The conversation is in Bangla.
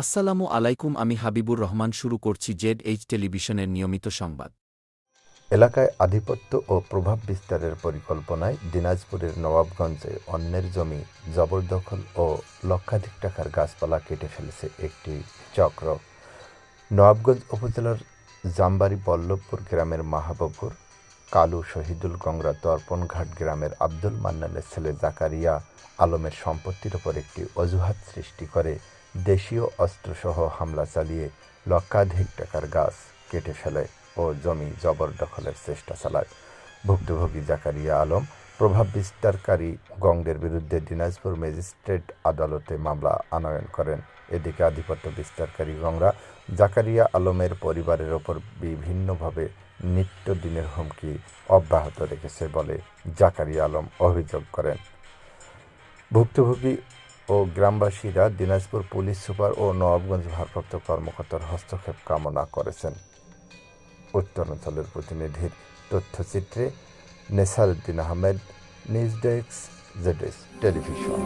আসসালামু আলাইকুম, আমি হাবিবুর রহমান শুরু করছি জেড এইচ টেলিভিশনের নিয়মিত সংবাদ। এলাকায় আধিপত্য ও প্রভাব বিস্তারের পরিকল্পনায় দিনাজপুরের নবাবগঞ্জে অন্যের জমি জবরদখল ও লক্ষাধিক টাকার গাছপালা কেটে ফেলেছে একটি চক্র। নবাবগঞ্জ উপজেলার জামবাড়ি বল্লভপুর গ্রামের মাহবুবুর কালু শহীদুল গংরা তর্পণঘাট গ্রামের আব্দুল মান্নানের ছেলে জাকারিয়া আলমের সম্পত্তির ওপর একটি অজুহাত সৃষ্টি করে দেশীয় অস্ত্রসহ হামলা চালিয়ে লক্ষাধিক টাকার গাছ কেটে ফেলে ও জমি জবরদখলের চেষ্টা চালায়। ভুক্তভোগী জাকারিয়া আলম প্রভাব বিস্তারকারী গঙ্গের বিরুদ্ধে দিনাজপুর ম্যাজিস্ট্রেট আদালতে মামলা আনয়ন করেন। এদিকে আধিপত্য বিস্তারকারী গংরা জাকারিয়া আলমের পরিবারের ওপর বিভিন্নভাবে নিত্যদিনের হুমকি অব্যাহত রেখেছে বলে জাকারিয়া আলম অভিযোগ করেন। ভুক্তভোগী ও গ্রামবাসীরা দিনাজপুর পুলিশ সুপার ও নবাবগঞ্জ ভারপ্রাপ্ত কর্মকর্তার হস্তক্ষেপ কামনা করেছেন। উত্তরাঞ্চলের প্রতিনিধির তথ্যচিত্রে নেসারউদ্দিন আহমেদ নিউজ ডেস্ক জেডেস টেলিভিশন।